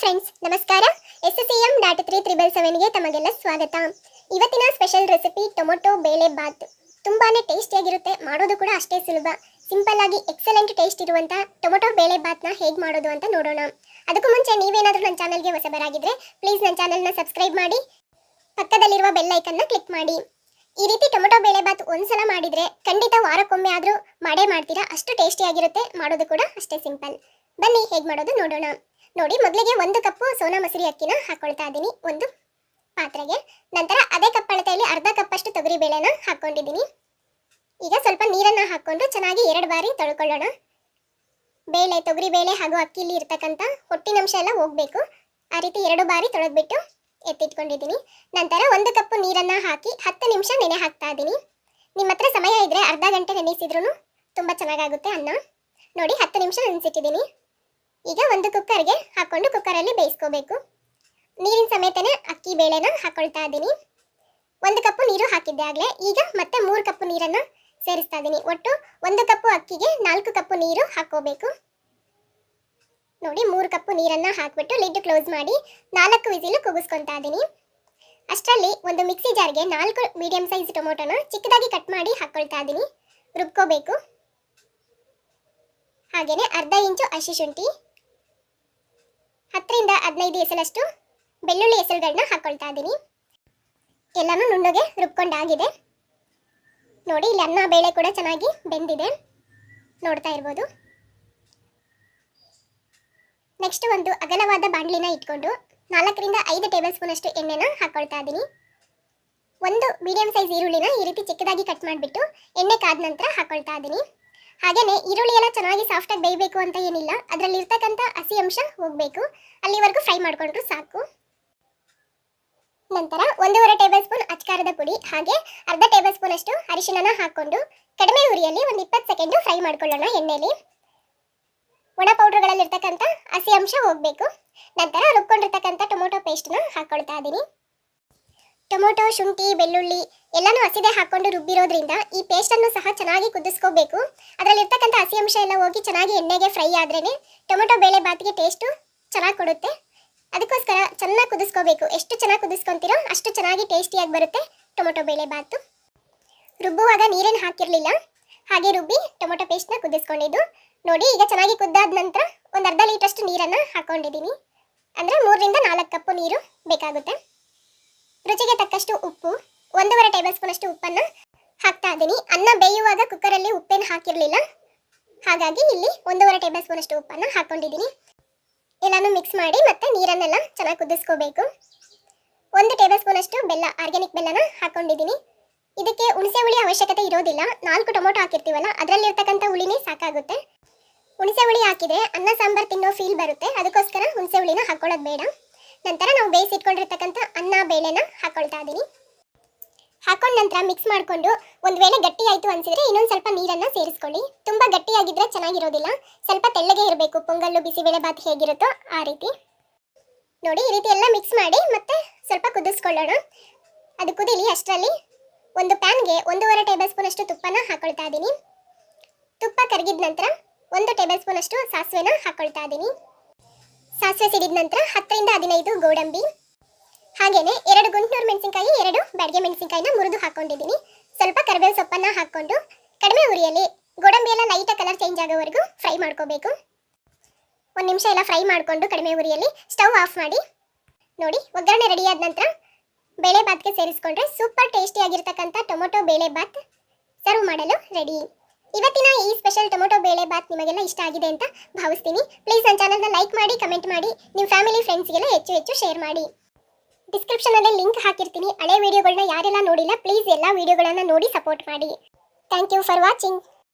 Friends ನಮಸ್ಕಾರ. S S M dot three triple ಸೆವೆನ್ಗೆ ತಮಗೆಲ್ಲ ಸ್ವಾಗತ. ಇವತ್ತಿನ special recipe tomato bele Baat. ತುಂಬಾನೇ ಟೇಸ್ಟಿಯಾಗಿರುತ್ತೆ ಮಾಡೋದು ಕೂಡ ಅಷ್ಟೇ ಸುಲಭ. ಸಿಂಪಲ್ ಆಗಿ ಎಕ್ಸಲೆಂಟ್ ಟೇಸ್ಟ್ ಇರುವಂತ ಟೊಮೊಟೊ ಬೇಳೆ ಬಾತ್ನ ಹೇಗೆ ಮಾಡೋದು ಅಂತ ನೋಡೋಣ. ಅದಕ್ಕೂ ಮುಂಚೆ ನೀವೇನಾದರೂ ನನ್ನ ಚಾನಲ್ಗೆ ಹೊಸಬರಾಗಿದ್ರೆ ಪ್ಲೀಸ್ ನನ್ನ ಚಾನಲ್ನ ಸಬ್ಸ್ಕ್ರೈಬ್ ಮಾಡಿ, ಪಕ್ಕದಲ್ಲಿರುವ ಬೆಲ್ ಐಕನ್ನ ಕ್ಲಿಕ್ ಮಾಡಿ. ಈ ರೀತಿ ಟೊಮೊಟೊ ಬೇಳೆ ಬಾತ್ ಒಂದ್ಸಲ ಮಾಡಿದ್ರೆ ಖಂಡಿತ ವಾರಕ್ಕೊಮ್ಮೆ ಆದರೂ ಮಾಡೇ ಮಾಡ್ತೀರಾ, ಅಷ್ಟು ಟೇಸ್ಟಿಯಾಗಿರುತ್ತೆ ಮಾಡೋದು ಕೂಡ ಅಷ್ಟೇ ಸಿಂಪಲ್ ಬನ್ನಿ, ಹೇಗೆ ಮಾಡೋದು ನೋಡೋಣ. ನೋಡಿ, ಮೊದಲಿಗೆ ಒಂದು ಕಪ್ಪು ಸೋನಾ ಮಸೂರಿ ಅಕ್ಕಿನ ಹಾಕೊಳ್ತಾ ಇದ್ದೀನಿ ಒಂದು ಪಾತ್ರೆಗೆ. ನಂತರ ಅದೇ ಕಪ್ ಅಳತೆಯಲ್ಲಿ ಅರ್ಧ ಕಪ್ಪಷ್ಟು ತೊಗರಿ ಬೇಳೆನ ಹಾಕೊಂಡಿದ್ದೀನಿ ಈಗ ಸ್ವಲ್ಪ ನೀರನ್ನು ಹಾಕ್ಕೊಂಡು ಚೆನ್ನಾಗಿ ಎರಡು ಬಾರಿ ತೊಳ್ಕೊಳ್ಳೋಣ. ಬೇಳೆ, ತೊಗರಿ ಬೇಳೆ ಹಾಗೂ ಅಕ್ಕಿಲಿ ಇರ್ತಕ್ಕಂಥ ಹೊಟ್ಟಿನಂಶ ಎಲ್ಲ ಹೋಗಬೇಕು. ಆ ರೀತಿ ಎರಡು ಬಾರಿ ತೊಳೆದ್ಬಿಟ್ಟು ಎತ್ತಿಟ್ಕೊಂಡಿದ್ದೀನಿ. ನಂತರ ಒಂದು ಕಪ್ಪು ನೀರನ್ನು ಹಾಕಿ ಹತ್ತು ನಿಮಿಷ ನೆನೆ ಹಾಕ್ತಾ ಇದ್ದೀನಿ. ನಿಮ್ಮ ಹತ್ರ ಸಮಯ ಇದ್ದರೆ ಅರ್ಧ ಗಂಟೆ ನೆನೆಸಿದ್ರೂ ತುಂಬ ಚೆನ್ನಾಗಾಗುತ್ತೆ ಅನ್ನ. ನೋಡಿ, ಹತ್ತು ನಿಮಿಷ ನೆನೆಸಿಟ್ಟಿದ್ದೀನಿ. ಈಗ ಒಂದು ಕುಕ್ಕರ್ಗೆ ಹಾಕೊಂಡು ಕುಕ್ಕರಲ್ಲಿ ಬೇಯಿಸ್ಕೋಬೇಕು. ನೀರಿನ ಸಮೇತನೇ ಅಕ್ಕಿ ಬೇಳೆನ ಹಾಕೊಳ್ತಾ ಇದ್ದೀನಿ. ಒಂದು ಕಪ್ಪು ನೀರು ಹಾಕಿದ್ದೆ ಆಗಲೇ, ಈಗ ಮತ್ತೆ ಮೂರು ಕಪ್ಪು ನೀರನ್ನು ಸೇರಿಸ್ತಾ ಇದ್ದೀನಿ. ಒಟ್ಟು ಒಂದು ಕಪ್ಪು ಅಕ್ಕಿಗೆ ನಾಲ್ಕು ಕಪ್ಪು ನೀರು ಹಾಕೋಬೇಕು ನೋಡಿ, ಮೂರು ಕಪ್ಪು ನೀರನ್ನು ಹಾಕಿಬಿಟ್ಟು ಲಿಡ್ ಕ್ಲೋಸ್ ಮಾಡಿ ನಾಲ್ಕು ವಿಸಿಲು ಕುಗಿಸ್ಕೊತಾ ಇದ್ದೀನಿ. ಅಷ್ಟರಲ್ಲಿ ಒಂದು ಮಿಕ್ಸಿ ಜಾರ್ಗೆ ನಾಲ್ಕು ಮೀಡಿಯಂ ಸೈಜ್ ಟೊಮೊಟೊನ ಚಿಕ್ಕದಾಗಿ ಕಟ್ ಮಾಡಿ ಹಾಕ್ಕೊಳ್ತಾ ಇದ್ದೀನಿ. ರುಬ್ಕೋಬೇಕು. ಹಾಗೆಯೇ ಅರ್ಧ ಇಂಚು ಹಸಿ ಶುಂಠಿ ಹತ್ತರಿಂದ ಹದಿನೈದು ಎಸಲಷ್ಟು ಬೆಳ್ಳುಳ್ಳಿ ಎಸಲುಗಳನ್ನ ಹಾಕ್ಕೊಳ್ತಾ ಇದ್ದೀನಿ. ಎಲ್ಲನೂ ನುಣ್ಣಗೆ ರುಬ್ಕೊಂಡಾಗಿದೆ. ನೋಡಿ, ಇಲ್ಲಿ ಅನ್ನ ಬೇಳೆ ಕೂಡ ಚೆನ್ನಾಗಿ ಬೆಂದಿದೆ. ನೋಡ್ತಾ ಇರ್ಬೋದು. ನೆಕ್ಸ್ಟ್ ಒಂದು ಅಗಲವಾದ ಬಾಂಡ್ಲಿನ ಇಟ್ಕೊಂಡು ನಾಲ್ಕರಿಂದ ಐದು ಟೇಬಲ್ ಸ್ಪೂನ್ ಅಷ್ಟು ಎಣ್ಣೆನ ಹಾಕ್ಕೊಳ್ತಾ ಇದ್ದೀನಿ. ಒಂದು ಮೀಡಿಯಂ ಸೈಜ್ ಈರುಳ್ಳಿನ ಈ ರೀತಿ ಚಿಕ್ಕದಾಗಿ ಕಟ್ ಮಾಡಿಬಿಟ್ಟು ಎಣ್ಣೆ ಕಾದ ನಂತರ ಹಾಕ್ಕೊಳ್ತಾ ಇದ್ದೀನಿ. ಹಾಗೇನೆ ಈರುಳ್ಳಿ ಎಲ್ಲ ಚೆನ್ನಾಗಿ ಸಾಫ್ಟಾಗಿ ಬೇಯಬೇಕು ಅಂತ ಏನಿಲ್ಲ. ಅದರಲ್ಲಿ ಇರ್ತಕ್ಕಂಥ ಹಸಿ ಅಂಶ ಹೋಗಬೇಕು. ಅಲ್ಲಿವರೆಗೂ ಫ್ರೈ ಮಾಡಿಕೊಂಡ್ರು ಸಾಕು. ನಂತರ ಒಂದೂವರೆ ಟೇಬಲ್ ಸ್ಪೂನ್ ಅಚ್ಕಾರದ ಪುಡಿ, ಹಾಗೆ ಅರ್ಧ ಟೇಬಲ್ ಸ್ಪೂನ್ ಅಷ್ಟು ಅರಿಶಿಣನ ಹಾಕೊಂಡು ಕಡಿಮೆ ಉರಿಯಲ್ಲಿ ಒಂದು ಇಪ್ಪತ್ತು ಸೆಕೆಂಡು ಫ್ರೈ ಮಾಡ್ಕೊಳ್ಳೋಣ ಎಣ್ಣೆಯಲ್ಲಿ ಒಣ ಪೌಡ್ರ್ಗಳಲ್ಲಿರ್ತಕ್ಕಂಥ ಹಸಿ ಅಂಶ ಹೋಗಬೇಕು. ನಂತರ ರುಬ್ಕೊಂಡಿರ್ತಕ್ಕಂಥ ಟೊಮೊಟೊ ಪೇಸ್ಟ್ನ ಹಾಕ್ಕೊಳ್ತಾ ಇದ್ದೀನಿ ಟೊಮೊಟೊ, ಶುಂಠಿ, ಬೆಳ್ಳುಳ್ಳಿ ಎಲ್ಲನೂ ಹಸಿದೆ ಹಾಕೊಂಡು ರುಬ್ಬಿರೋದ್ರಿಂದ ಈ ಪೇಸ್ಟನ್ನು ಸಹ ಚೆನ್ನಾಗಿ ಕುದಿಸ್ಕೋಬೇಕು. ಅದರಲ್ಲಿರ್ತಕ್ಕಂಥ ಹಸಿ ಅಂಶ ಎಲ್ಲ ಹೋಗಿ ಚೆನ್ನಾಗಿ ಎಣ್ಣೆಗೆ ಫ್ರೈ ಆದ್ರೇ ಟೊಮೊಟೊ ಬೇಳೆ ಬಾತಿಗೆ ಟೇಸ್ಟು ಚೆನ್ನಾಗಿ ಕೊಡುತ್ತೆ. ಅದಕ್ಕೋಸ್ಕರ ಚೆನ್ನಾಗಿ ಕುದಿಸ್ಕೋಬೇಕು. ಎಷ್ಟು ಚೆನ್ನಾಗಿ ಕುದಿಸ್ಕೊತೀರೋ ಅಷ್ಟು ಚೆನ್ನಾಗಿ ಟೇಸ್ಟಿಯಾಗಿ ಬರುತ್ತೆ ಟೊಮೊಟೊ ಬೇಳೆ ಬಾತು. ರುಬ್ಬುವಾಗ ನೀರೇನು ಹಾಕಿರಲಿಲ್ಲ. ಹಾಗೆ ರುಬ್ಬಿ ಟೊಮೊಟೊ ಪೇಸ್ಟ್ನ ಕುದಿಸ್ಕೊಂಡಿದ್ದು. ನೋಡಿ, ಈಗ ಚೆನ್ನಾಗಿ ಕುದ್ದಾದ ನಂತರ ಒಂದು ಅರ್ಧ ಲೀಟ್ರಷ್ಟು ನೀರನ್ನು ಹಾಕೊಂಡಿದ್ದೀನಿ. ಅಂದರೆ ಮೂರರಿಂದ ನಾಲ್ಕು ಕಪ್ಪು ನೀರು ಬೇಕಾಗುತ್ತೆ. ರುಚಿಗೆ ತಕ್ಕಷ್ಟು ಉಪ್ಪು ಒಂದೂವರೆ ಟೇಬಲ್ ಸ್ಪೂನ್ ಅಷ್ಟು ಉಪ್ಪನ್ನು ಹಾಕ್ತಾ ಇದ್ದೀನಿ. ಅನ್ನ ಬೇಯುವಾಗ ಕುಕ್ಕರಲ್ಲಿ ಉಪ್ಪೇನು ಹಾಕಿರಲಿಲ್ಲ. ಹಾಗಾಗಿ ಇಲ್ಲಿ ಒಂದೂವರೆ ಟೇಬಲ್ ಸ್ಪೂನ್ ಅಷ್ಟು ಉಪ್ಪನ್ನು ಹಾಕೊಂಡಿದ್ದೀನಿ ಎಲ್ಲನೂ ಮಿಕ್ಸ್ ಮಾಡಿ ಮತ್ತು ನೀರನ್ನೆಲ್ಲ ಚೆನ್ನಾಗಿ ಕುದಿಸ್ಕೋಬೇಕು. ಒಂದು ಟೇಬಲ್ ಸ್ಪೂನ್ ಅಷ್ಟು ಬೆಲ್ಲ, ಆರ್ಗ್ಯಾನಿಕ್ ಬೆಲ್ಲನ ಹಾಕೊಂಡಿದ್ದೀನಿ ಇದಕ್ಕೆ ಹುಣಸೆ ಹುಳಿ ಅವಶ್ಯಕತೆ ಇರೋದಿಲ್ಲ. ನಾಲ್ಕು ಟೊಮೊಟೊ ಹಾಕಿರ್ತೀವಲ್ಲ, ಅದರಲ್ಲಿರ್ತಕ್ಕಂಥ ಹುಳಿನೇ ಸಾಕಾಗುತ್ತೆ. ಹುಣಸೆ ಹುಳಿ ಹಾಕಿದರೆ ಅನ್ನ, ಸಾಂಬಾರು ತಿನ್ನೋ ಫೀಲ್ ಬರುತ್ತೆ. ಅದಕ್ಕೋಸ್ಕರ ಹುಣಸೆ ಹುಳಿನ ಹಾಕೊಳ್ಳೋದು ಬೇಡ. ನಂತರ ನಾವು ಬೇಯಿಸಿಟ್ಕೊಂಡಿರ್ತಕ್ಕಂಥ ಅನ್ನ, ಬೇಳೆನ ಹಾಕ್ಕೊಳ್ತಾ ಇದ್ದೀನಿ. ಹಾಕೊಂಡ ನಂತರ ಮಿಕ್ಸ್ ಮಾಡಿಕೊಂಡು ಒಂದು ವೇಳೆ ಗಟ್ಟಿ ಆಯಿತು ಅನ್ಸಿದ್ರೆ ಇನ್ನೊಂದು ಸ್ವಲ್ಪ ನೀರನ್ನು ಸೇರಿಸ್ಕೊಳ್ಳಿ. ತುಂಬ ಗಟ್ಟಿಯಾಗಿದ್ದರೆ ಚೆನ್ನಾಗಿರೋದಿಲ್ಲ. ಸ್ವಲ್ಪ ತೆಳ್ಳಗೆ ಇರಬೇಕು. ಪೊಂಗಲ್ಲು, ಬಿಸಿಬೇಳೆ ಬಾತ್ ಹೇಗಿರುತ್ತೋ ಆ ರೀತಿ. ನೋಡಿ, ಈ ರೀತಿ ಎಲ್ಲ ಮಿಕ್ಸ್ ಮಾಡಿ ಮತ್ತೆ ಸ್ವಲ್ಪ ಕುದಿಸ್ಕೊಳ್ಳೋಣ. ಅದು ಕುದಿಲಿ ಅಷ್ಟರಲ್ಲಿ. ಒಂದು ಪ್ಯಾನ್ಗೆ ಒಂದೂವರೆ ಟೇಬಲ್ ಸ್ಪೂನ್ ಅಷ್ಟು ತುಪ್ಪನ ಹಾಕೊಳ್ತಾ ಇದ್ದೀನಿ ತುಪ್ಪ ಕರಗಿದ ನಂತರ ಒಂದು ಟೇಬಲ್ ಸ್ಪೂನ್ ಅಷ್ಟು ಸಾಸಿವೆನ ಹಾಕೊಳ್ತಾ ಇದ್ದೀನಿ ಸಾಸಿವೆ ಸಿಡಿದ ನಂತರ ಹತ್ತರಿಂದ ಹದಿನೈದು ಗೋಡಂಬಿ. ಹಾಗೇನೆ ಎರಡು ಗುಂಟೂರು ಮೆಣಸಿನಕಾಯಿ, ಎರಡು ಬ್ಯಾಡಗೆ ಮೆಣಸಿನಕಾಯಿನ ಮುರಿದು ಹಾಕೊಂಡಿದ್ದೀನಿ ಸ್ವಲ್ಪ ಕರಿಬೇವು ಸೊಪ್ಪನ್ನ ಹಾಕೊಂಡು ಕಡಿಮೆ ಉರಿಯಲ್ಲಿ ಗೋಡಂಬಿ ಎಲ್ಲ ಲೈಟ್ ಕಲರ್ ಚೇಂಜ್ ಆಗೋವರೆಗೂ ಫ್ರೈ ಮಾಡ್ಕೋಬೇಕು. ಒಂದು ನಿಮಿಷ ಎಲ್ಲ ಫ್ರೈ ಮಾಡಿಕೊಂಡು ಕಡಿಮೆ ಉರಿಯಲ್ಲಿ ಸ್ಟವ್ ಆಫ್ ಮಾಡಿ ನೋಡಿ, ಒಗ್ಗರಣೆ ರೆಡಿ ಆದ ನಂತರ ಬೇಳೆ ಬಾತ್ಗೆ ಸೇರಿಸ್ಕೊಂಡ್ರೆ ಸೂಪರ್ ಟೇಸ್ಟಿ ಆಗಿರ್ತಕ್ಕಂಥ ಟೊಮೊಟೊ ಬೇಳೆ ಬಾತ್ ಸರ್ವ್ ಮಾಡಲು ರೆಡಿ ಇವತ್ತಿನ ಈ ಸ್ಪೆಷಲ್ ಟೊಮೊಟೊ ಬೇಳೆ ಬಾತ್ ನಿಮಗೆಲ್ಲ ಇಷ್ಟ ಆಗಿದೆ ಅಂತ ಭಾವಿಸ್ತೀನಿ. ಪ್ಲೀಸ್ ನನ್ನ ಚಾನಲ್ನ ಲೈಕ್ ಮಾಡಿ ಕಮೆಂಟ್ ಮಾಡಿ, ನಿಮ್ಮ ಫ್ಯಾಮಿಲಿ ಫ್ರೆಂಡ್ಸ್ಗೆಲ್ಲ ಹೆಚ್ಚು ಹೆಚ್ಚು ಶೇರ್ ಮಾಡಿ. ಡಿಸ್ಕ್ರಿಪ್ಷನಲ್ಲಿ ಲಿಂಕ್ ಹಾಕಿರ್ತೀನಿ. ಹಳೆ ವಿಡಿಯೋಗಳನ್ನ ಯಾರೆಲ್ಲ ನೋಡಿಲ್ಲ ಪ್ಲೀಸ್ ಎಲ್ಲ ವಿಡಿಯೋಗಳನ್ನ ನೋಡಿ ಸಪೋರ್ಟ್ ಮಾಡಿ. Thank you for watching